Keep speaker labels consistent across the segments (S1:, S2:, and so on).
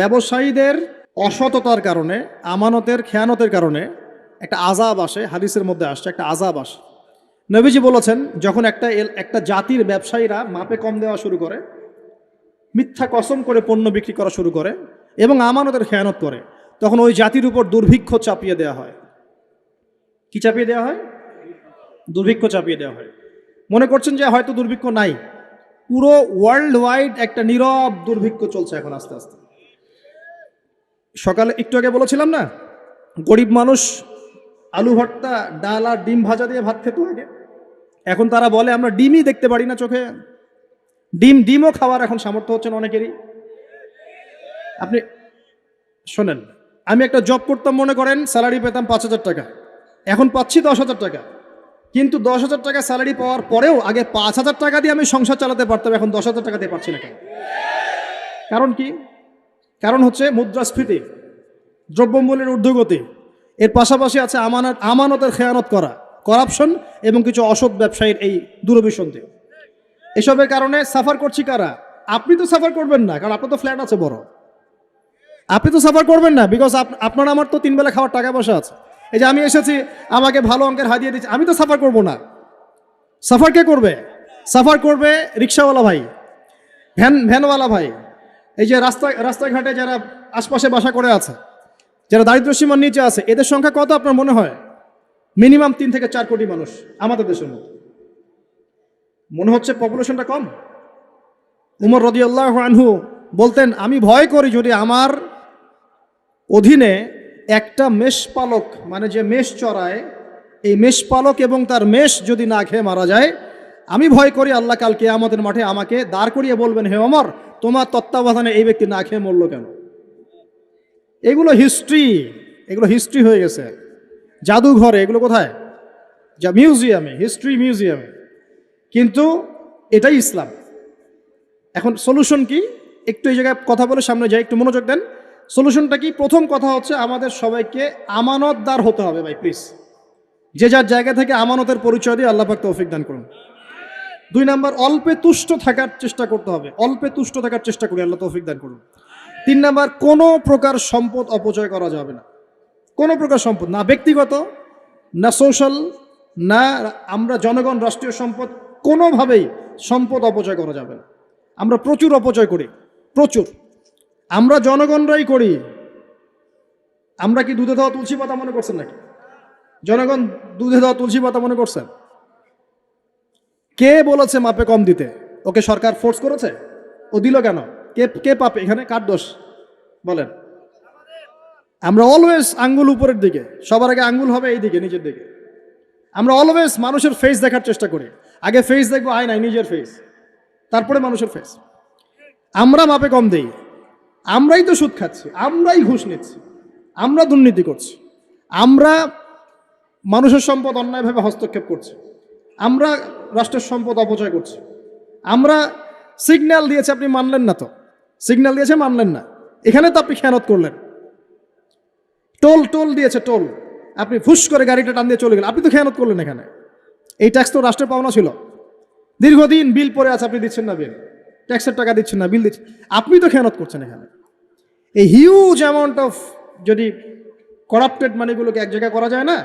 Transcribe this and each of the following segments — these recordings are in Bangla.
S1: ব্যবসায়ীদের অসততার কারণে, আমানতের খেয়ানতের কারণে একটা আজাব আসে, হাদিসের মধ্যে আসছে, একটা আজাব আসে। নবীজি বলেছেন, যখন একটা একটা জাতির ব্যবসায়ীরা মাপে কম দেওয়া শুরু করে, মিথ্যা কসম করে পণ্য বিক্রি করা শুরু করে এবং আমানতের খেয়ানত করে, তখন ওই জাতির উপর দুর্ভিক্ষ চাপিয়ে দেওয়া হয়। কি চাপিয়ে দেওয়া হয়? দুর্ভিক্ষ চাপিয়ে দেওয়া হয়। মনে করছেন যে হয়তো দুর্ভিক্ষ নাই, পুরো ওয়ার্ল্ড ওয়াইড একটা নীরব দুর্ভিক্ষ চলছে এখন আস্তে আস্তে। সকালে একটু আগে বলেছিলাম না, গরিব মানুষ আলু ভর্তা, ডাল আর ডিম ভাজা দিয়ে ভাত খেত আগে। এখন তারা বলে, আমরা ডিমই দেখতে পারি না চোখে। ডিম, ডিমও খাওয়ার এখন সামর্থ্য হচ্ছে না অনেকেরই। আপনি শোনেন, আমি একটা জব করতাম, মনে করেন স্যালারি পেতাম পাঁচ হাজার টাকা। এখন পাচ্ছি দশ হাজার টাকা। কিন্তু দশ হাজার টাকা স্যালারি পাওয়ার পরেও আগে পাঁচ হাজার টাকা দিয়ে আমি সংসার চালাতে পারতাম, এখন দশ হাজার টাকা দিয়ে পারছি না কেন? কারণ কি? কারণ হচ্ছে মুদ্রাস্ফীতি, দ্রব্যমূল্যের ঊর্ধ্বগতি। এর পাশাপাশি আছে আমানত, আমানতের খেয়ানত করা, করাপশন এবং কিছু অসৎ ব্যবসায়ীর এই দূরভিসন্ধি। এসবের কারণে সাফার করছি কারা? আপনি তো সাফার করবেন না, কারণ আপনার তো ফ্ল্যাট আছে বড়। আপনি তো সাফার করবেন না বিকজ আপনার, আমার তো তিন বেলা খাওয়ার টাকা পয়সা আছে। এই যে আমি এসেছি, আমাকে ভালো অঙ্কের হাদিয়ে দিচ্ছে, আমি তো সাফার করব না। সাফার কে করবে? সাফার করবে রিক্সাওয়ালা ভাই, ভ্যান, ভ্যানওয়ালা ভাই। এই যে রাস্তা, রাস্তাঘাটে যারা আশপাশে বাসা করে আছে, যারা দারিদ্র সীমার নিচে আছে, এদের সংখ্যা কত আপনার মনে হয়? মিনিমাম তিন থেকে চার কোটি মানুষ আমাদের দেশের মধ্যে। মনে হচ্ছে পপুলেশনটা কম? উমর রদিয়াল্লাহ আনহু বলতেন, আমি ভয় করি যদি আমার অধীনে একটা মেষপালক মানে যে মেষ চড়ায়, এই মেষপালক এবং তার মেষ যদি না খেয়ে মারা যায়, আমি ভয় করি আল্লাহ কালকে আমাদের মাঠে আমাকে দাঁড় করিয়ে বলবেন, হে অমর তোমার তত্ত্বাবধানে এই ব্যক্তি না খেয়ে মরলো কেন? এগুলো হিস্ট্রি এগুলো হিস্ট্রি হয়ে গেছে। জাদুঘরে, এগুলো কোথায়? যা মিউজিয়ামে হিস্ট্রি মিউজিয়ামে কিন্তু এটাই ইসলাম। এখন সলিউশন কি? একটু এই জায়গায় কথা বলে সামনে যাই, একটু মনোযোগ দেন। সলিউশনটা কি? প্রথম কথা হচ্ছে আমাদের সবাইকে আমানতদার হতে হবে ভাই প্লিজ যে যার জায়গা থেকে আমানতের পরিচয় দিয়ে আল্লাহ পাক তৌফিক দান করুন। দুই নাম্বার, অল্পে তুষ্ট থাকার চেষ্টা করতে হবে। অল্পে তুষ্ট থাকার চেষ্টা করি, আল্লাহ তৌফিক দান করুন। তিন নাম্বার, কোনো প্রকার সম্পদ অপচয় করা যাবে না। কোনো প্রকার সম্পদ না, ব্যক্তিগত, না সোশ্যাল না আমরা জনগণ, রাষ্ট্রীয় সম্পদ, কোনোভাবেই সম্পদ অপচয় করা যাবে না। আমরা প্রচুর অপচয় করি, প্রচুর। আমরা জনগণরাই করি। আমরা কি দুধে দেওয়া তুলসী পাতা মনে করছেন নাকি? জনগণ দুধে দেওয়া তুলসী পাতা মনে করছেন? কে বলেছে মাপে কম দিতে? ওকে সরকার ফোর্স করেছে? ও দিল কেন? কে কে পাপে এখানে কার দোষ? বলেন। আমরা অলওয়েজ আঙ্গুল উপরের দিকে। সবার আগে আঙ্গুল হবে এই দিকে নিজের দিকে। আমরা অলওয়েজ মানুষের ফেস দেখার চেষ্টা করি। আগে ফেস দেখব, আয় নাই, নিজের ফেস তারপরে মানুষের ফেস আমরা মাপে কম দেই। আমরাই তো সুদ খাচ্ছি, আমরাই ঘুষ নিচ্ছি, আমরা দুর্নীতি করছি। আমরা মানুষের সম্পদ অন্যায়ভাবে হস্তক্ষেপ করছি। আমরা রাষ্ট্রের সম্পদ অপচয় করছি। আমরা সিগন্যাল দিয়েছে, আপনি মানলেন না তো। সিগন্যাল দিয়েছে, মানলেন না। এখানে তো আপনি খেয়ানত করলেন। টোল টোল দিয়েছে, টোল। আপনি ফুস করে গাড়িটা টান দিয়ে চলে গেলেন। আপনি তো খেয়ানত করলেন এখানে। এই ট্যাক্স তো রাষ্ট্রের পাওনা ছিল। দীর্ঘদিন বিল পড়ে আছে, আপনি দিচ্ছেন না বিল। ট্যাক্সের টাকা দিচ্ছেন না, বিল দিচ্ছেন। আপনি তো খেয়ানত করছেন এখানে। এই হিউজ অ্যামাউন্ট অফ যদি করাপ্টেড মানিগুলোকে এক জায়গায় করা যায় না,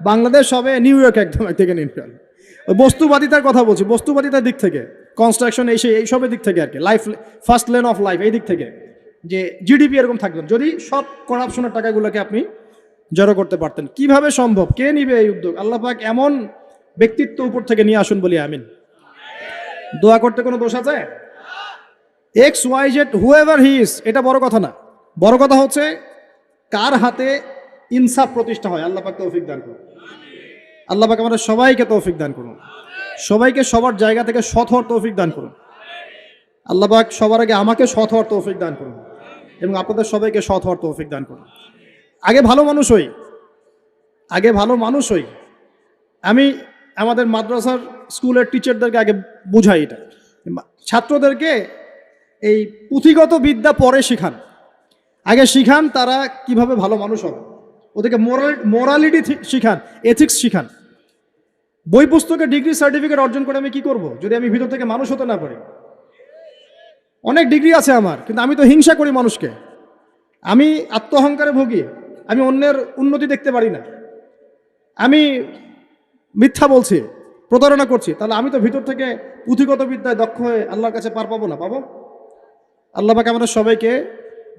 S1: বাংলাদেশ হবে নিউ ইয়র্ক একদম এক থেকে নিউ বস্তুবাদিতার কথা বলছি, বস্তুবাদিতার দিক থেকে কনস্ট্রাকশন এই এইসবের দিক থেকে আর কি life fast lane of life এই দিক থেকে, যে জিডিপি এরকম থাকবে যদি সব করাপশনের টাকাগুলোকে আপনি জড়ো করতে পারতেন, কীভাবে সম্ভব? কে নিবে এই উদ্যোগ? আল্লাহ পাক এমন ব্যক্তিত্ব উপর থেকে নিয়ে আসুন বলি আমিন। দোয়া করতে কোনো দোষ আছে? X Y Z whoever he is এটা বড় কথা না। বড় কথা হচ্ছে, কার হাতে ইনসাফ প্রতিষ্ঠা হয়? আল্লাহ পাক তৌফিক দান করুন। আল্লাহ পাক আমাদের সবাইকে তৌফিক দান করুন। সবাইকে সবার জায়গা থেকে সৎ হওয়ার তৌফিক দান করুন। আল্লাহ পাক সবার আগে আমাকে সৎ হওয়ার তৌফিক দান করুন এবং আপনাদের সবাইকে সৎ হওয়ার তৌফিক দান করুন। আগে ভালো মানুষ হই। আগে ভালো মানুষ হই। আমি আমাদের মাদ্রাসার স্কুলের টিচারদেরকে আগে বুঝাই এটা। ছাত্রদেরকে এই পুঁথিগত বিদ্যা পরে শিখান। আগে শিখান তারা কীভাবে ভালো মানুষ হবে ওদেরকে মোরাল মোরালিটি শিখান এথিক্স শিখান। বই পুস্তকে ডিগ্রি সার্টিফিকেট অর্জন করে আমি কি করব? যদি আমি ভিতর থেকে মানুষ হতে না পারি। অনেক ডিগ্রি আছে আমার, কিন্তু আমি তো হিংসা করি মানুষকে। আমি আত্ম অহংকারে ভুগি, আমি অন্যের উন্নতি দেখতে পারি না। আমি মিথ্যা বলছি, প্রতারণা করছি, তাহলে আমি তো ভিতর থেকে পুঁথিগত বিদ্যায় দক্ষ হয়ে আল্লাহর কাছে পার পাবো না, পাবো? আল্লাহ পাকে আমাদের সবাইকে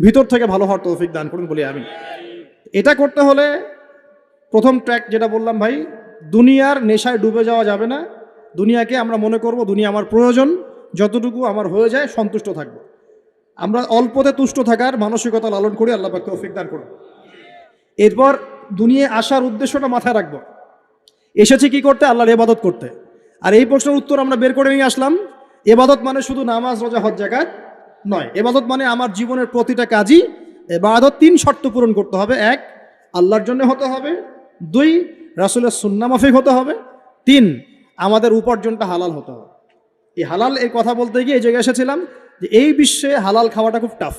S1: ভিতর থেকে ভালো হওয়ার তৌফিক দান করুন বলি আমি এটা করতে হলে প্রথম ট্র্যাক যেটা বললাম ভাই দুনিয়ার নেশায় ডুবে যাওয়া যাবে না। দুনিয়াকে আমরা মনে করব দুনিয়া আমার প্রয়োজন। যতটুকু আমার হয়ে যায়, সন্তুষ্ট থাকব। আমরা অল্পতে তুষ্ট থাকার মানসিকতা লালন করি, আল্লাহ পাক তৌফিক দান করুন। এরপর দুনিয়ায় আসার উদ্দেশ্যটা মাথায় রাখব। এসেছি কি করতে? আল্লাহর এবাদত করতে। আর এই প্রশ্নের উত্তর আমরা বের করে নিয়ে আসলাম। এবাদত মানে শুধু নামাজ, রোজা, হজ, জাকাত নয়। এবাদত মানে আমার জীবনের প্রতিটা কাজই। এবাদত তিন শর্ত পূরণ করতে হবে। এক, আল্লাহর জন্য হতে হবে। দুই রাসুলের সুন্নামাফিক হতে হবে। তিন, আমাদের উপার্জনটা হালাল হতে হবে। এই হালাল এই কথা বলতে গিয়ে এই জায়গায় এসেছিলাম যে এই বিশ্বে হালাল খাওয়াটা খুব টাফ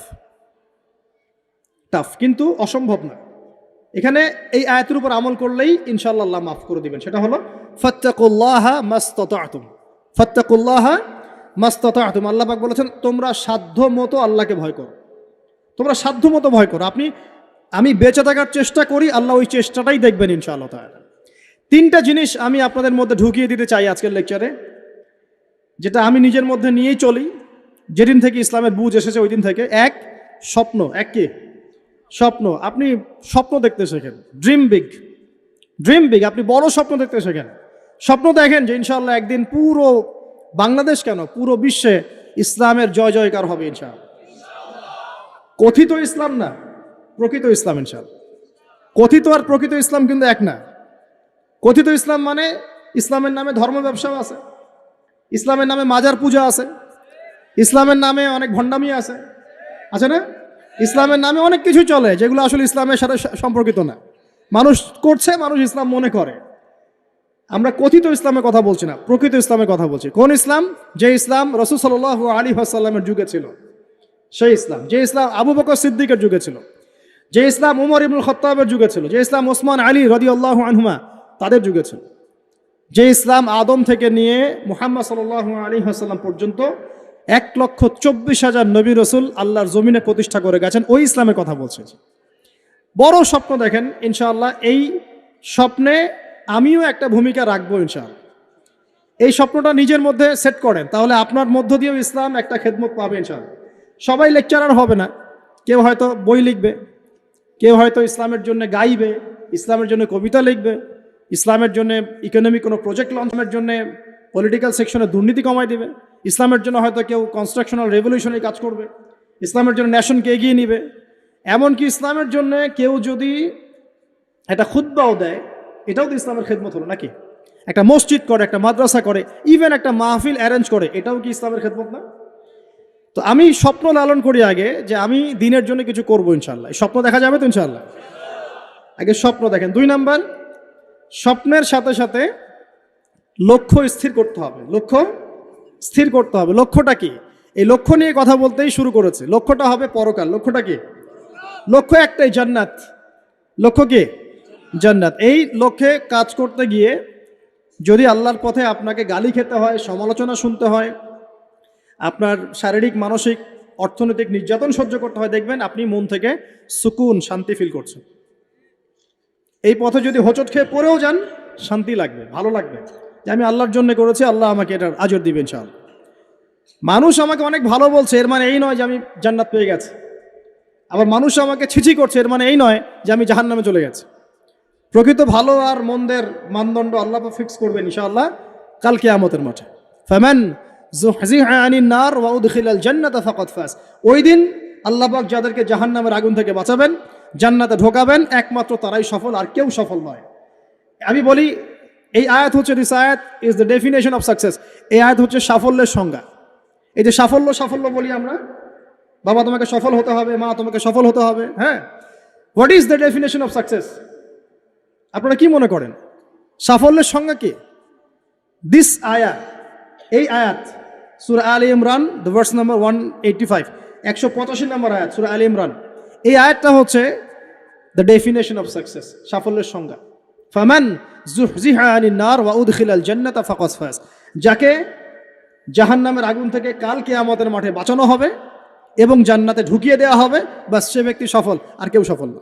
S1: টাফ কিন্তু অসম্ভব না এখানে এই আয়াতের উপর আমল করলেই ইনশাআল্লাহ আল্লাহ মাফ করে দিবেন। সেটা হলো, ফত্তাকুল্লাহ মাস্তাতুম ফত্তাকুল্লাহ মাস্তাতুম আল্লাহ পাক বলেছেন, তোমরা সাধ্য মতো আল্লাহকে ভয় করো। তোমরা সাধ্য মতো ভয় করো। আপনি, আমি বেঁচে থাকার চেষ্টা করি, আল্লাহ ওই চেষ্টাটাই দেখবেন ইনশাআল্লাহ তাআলা। তিনটা জিনিস আমি আপনাদের মধ্যে ঢুকিয়ে দিতে চাই আজকের লেকচারে যেটা আমি নিজের মধ্যে নিয়েই চলি। যেদিন থেকে ইসলামের বুঝ এসেছে, ওই দিন থেকে। এক, স্বপ্ন। এক কি? স্বপ্ন। আপনি স্বপ্ন দেখতে শেখেন। ড্রিম বিগ ড্রিম বিগ আপনি বড় স্বপ্ন দেখতে শেখেন। স্বপ্ন দেখেন যে ইনশাল্লাহ একদিন পুরো বাংলাদেশ কেন? পুরো বিশ্বে ইসলামের জয় জয়কার হবে ইনশাআল্লাহ। কথিত ইসলাম না, প্রকৃত ইসলাম ইনশাআল্লাহ। কথিত আর প্রকৃত ইসলাম কিন্তু এক না। কথিত ইসলাম মানে ইসলামের নামে ধর্ম ব্যবসাও আছে। ইসলামের নামে মাজার পূজা আছে। ইসলামের নামে অনেক ভণ্ডামি আছে। আছে না? ইসলামের নামে অনেক কিছু চলে যেগুলো আসলে ইসলামের সাথে সম্পর্কিত না। মানুষ করছে, মানুষ ইসলাম মনে করে। আমরা কথিত ইসলামের কথা বলছি না, প্রকৃত ইসলামের কথা বলছি। কোন ইসলাম? যে ইসলাম রসুল সাল আলী আসাল্লামের যুগে ছিল। সেই ইসলাম। যে ইসলাম আবু বকর সিদ্দিকের যুগে ছিল। যে ইসলাম উমর ইবুল খত্তাবের যুগে ছিল। যে ইসলাম ওসমান আলী রদি আল্লাহ আনহুমা তাদের যুগে ছিল। যে ইসলাম আদম থেকে নিয়ে মুহাম্মদ সাল আলী আসাল্লাম পর্যন্ত এক লক্ষ চব্বিশ হাজার নবী রসুল আল্লাহর জমিনে প্রতিষ্ঠা করে গেছেন, ওই ইসলামের কথা বলছে। বড় স্বপ্ন দেখেন, ইনশাআল্লাহ এই স্বপ্নে আমিও একটা ভূমিকা রাখব ইনশাআল্লাহ। এই স্বপ্নটা নিজের মধ্যে সেট করেন, তাহলে আপনার মধ্য দিয়েও ইসলাম একটা খেদমত পাবে ইনশাআল্লাহ। সবাই লেকচারার হবে না। কেউ হয়তো বই লিখবে, কেউ হয়তো ইসলামের জন্য গাইবে, ইসলামের জন্য কবিতা লিখবে ইসলামের জন্য ইকোনমিক কোনো প্রজেক্ট লঞ্চের জন্য পলিটিক্যাল সেকশনে দুর্নীতি কমাই দেবে। ইসলামের জন্য হয়তো কেউ কনস্ট্রাকশনাল রেভলিউশনের কাজ করবে। ইসলামের জন্য ন্যাশনকে এগিয়ে নিবে। এমনকি ইসলামের জন্য কেউ যদি একটা খুদ্বাও দেয়, এটাও তো ইসলামের খেদমত হলো নাকি? একটা মসজিদ করে, একটা মাদ্রাসা করে ইভেন একটা মাহফিল অ্যারেঞ্জ করে, এটাও কি ইসলামের খেদমত না? তো আমি স্বপ্ন লালন করি আগে যে আমি দিনের জন্য কিছু করব ইনশাল্লাহ স্বপ্ন দেখা যাবে তো ইনশাল্লাহ আগে স্বপ্ন দেখেন। দুই নাম্বার স্বপ্নের সাথে সাথে লক্ষ্য স্থির করতে হবে। লক্ষ্য স্থির করতে হবে। লক্ষ্যটা কি? এই লক্ষ্য নিয়ে কথা বলতেই শুরু করেছে। লক্ষ্যটা হবে পরকাল। লক্ষ্যটা কি? লক্ষ্য একটাই, জান্নাত। লক্ষ্য কি? জান্নাত। এই লক্ষ্যে কাজ করতে গিয়ে যদি আল্লাহর পথে আপনাকে গালি খেতে হয়, সমালোচনা শুনতে হয়, আপনার শারীরিক, মানসিক, অর্থনৈতিক নির্যাতন সহ্য করতে হয়, দেখবেন আপনি মন থেকে সুকুন, শান্তি ফিল করছেন। এই পথে যদি হোঁচট খেয়ে পড়েও যান, শান্তি লাগবে, ভালো লাগবে। যে আমি আল্লাহর জন্য করেছি, আল্লাহ আমাকে এটার আজর দিবেন চাল মানুষ আমাকে অনেক ভালো বলছে, এর মানে এই নয় যে আমি জান্নাত পেয়ে গেছি। আবার মানুষ আমাকে ছিছি করছে, এর মানে এই নয় যে আমি জাহান নামে চলে গেছি। প্রকৃত ভালো আর মন্দের মানদণ্ড আল্লাহ ফিক্স করবেন ইনশাআল্লাহ কাল কিয়ামতের মাঠে। ফ্যামান ওই দিন আল্লাহ যাদেরকে জাহান্নামের আগুন থেকে বাঁচাবেন জান্নাতে ঢোকাবেন, একমাত্র তারাই সফল আর কেউ সফল নয়। আমি বলি, এই আয়াত হচ্ছে দিস আয়াত is the definition of success এই আয়াত হচ্ছে সাফল্যের সংজ্ঞা। এই যে সাফল্য সাফল্য বলি আমরা, বাবা তোমাকে সফল হতে হবে, মা তোমাকে সফল হতে হবে হ্যাঁ? What is the definition of success আপনারা কি মনে করেন? সাফল্যের সংজ্ঞা কি? দিস আয়া এই আয়াত, সুরা আলী Imran the verse number one eighty five একশো পঁচাশি নম্বর আয়াত, সুরা আলী ইমরান। এই আয়াতটা হচ্ছে দ্য ডেফিনেশন অফ সাকসেস সাফল্যের সংজ্ঞা। ফামান জুহজিহা আনি নার ওয়া উদখিলাল জান্নাতা ফাকাস ফাস যাকে জাহান্নামের আগুন থেকে কাল কেয়ামতের মাঠে বাঁচানো হবে এবং জান্নাতে ঢুকিয়ে দেওয়া হবে, বাস সে ব্যক্তি সফল, আর কেউ সফল না।